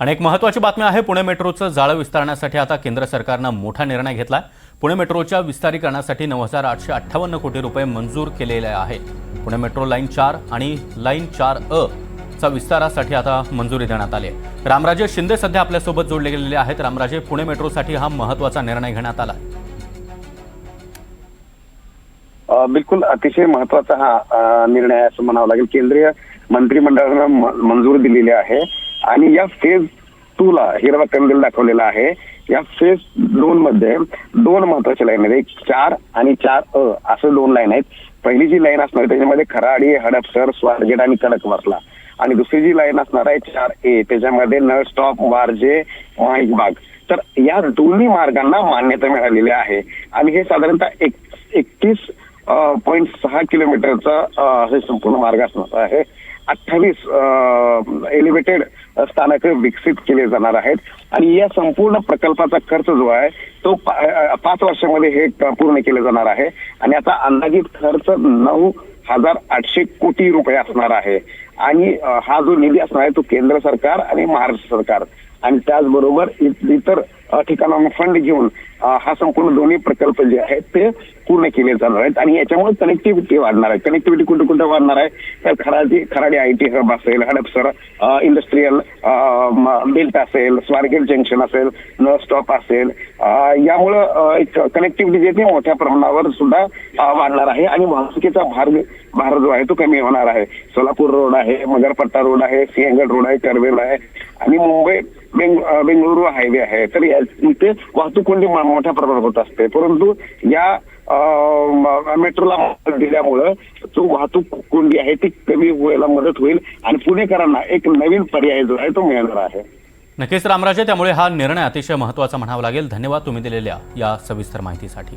आणि एक महत्त्वाची बातमी आहे. पुणे मेट्रोचं जाळं विस्तारण्यासाठी आता केंद्र सरकारनं मोठा निर्णय घेतला पुणे मेट्रोच्या विस्तारीकरणासाठी नऊ हजार आठशे अठ्ठावन्न कोटी रुपये मंजूर केलेले आहेत. पुणे मेट्रो लाईन चार आणि लाईन चार अ चा विस्तारासाठी आता मंजुरी देण्यात आली आहे. रामराजे शिंदे सध्या आपल्यासोबत जोडले गेलेले आहेत. रामराजे पुणे मेट्रोसाठी हा महत्त्वाचा निर्णय घेण्यात आला बिलकुल अतिशय महत्त्वाचा हा निर्णय असं म्हणावं लागेल. केंद्रीय मंत्रिमंडळानं म- मंजूर दिलेली आहे. आणि या फेज टू ला हिरवा कंदील दाखवलेला आहे. या फेज दोन मध्ये दोन महत्त्वाच्या लाईन आहेत. एक चार आणि चार अ असं दोन लाईन आहेत. पहिली जी लाईन असणार त्याच्यामध्ये खराडी हडपसर स्वारगेट आणि कडक वरला. आणि दुसरी जी लाईन असणार आहे चार ए त्याच्यामध्ये नळ स्टॉप वारजे माईकबाग तर या दोन्ही मार्गांना मान्यता मिळालेली आहे. आणि हे साधारणतः एक एकतीस पॉईंट सहा किलोमीटरचा हे संपूर्ण मार्ग असणार आहे. अठ्ठावीस एलिव्हेटेड स्थानक विकसित केले जाणार आहेत. आणि या संपूर्ण प्रकल्पाचा खर्च जो आहे तो पा- पाच वर्षामध्ये हे पूर्ण केले जाणार आहे. आणि आता अंदाजित खर्च नऊ हजार आठशे कोटी रुपये असणार आहे. आणि हा जो निधी असणार आहे तो केंद्र सरकार आणि महाराष्ट्र सरकार आणि त्याचबरोबर इतर ठिकाणांना फंड घेऊन हा संपूर्ण दोन्ही प्रकल्प जे आहेत ते पूर्ण केले जाणार आहेत. आणि याच्यामुळे कनेक्टिव्हिटी वाढणार आहे. कनेक्टिव्हिटी कुठे कुठे वाढणार आहे? तर Kharadi Kharadi I T hub असेल हडपसर इंडस्ट्रीयल बेल्ट असेल स्वारगेट जंक्शन असेल न स्टॉप असेल यामुळं एक कनेक्टिव्हिटी जे ते मोठ्या प्रमाणावर सुद्धा वाढणार आहे. आणि वाहतुकीचा भार भार जो आहे तो कमी होणार आहे. सोलापूर रोड आहे मगरपट्टा रोड आहे सिंहगड रोड आहे करवेल आहे. आणि मुंबई बेंगळुरू हायवे आहे. तर इथे वाहतूक कोंडी मोठ्या प्रमाणात होत असते. परंतु या मेट्रोला दिल्यामुळं जो वाहतूक कोंडी आहे ती कमी व्हायला मदत होईल आणि पुणेकरांना एक नवीन पर्याय जो आहे तो मिळणार आहे. नक्कीच रामराजे त्यामुळे हा निर्णय अतिशय महत्त्वाचा म्हणावा लागेल. धन्यवाद तुम्ही दिलेल्या या सविस्तर माहितीसाठी.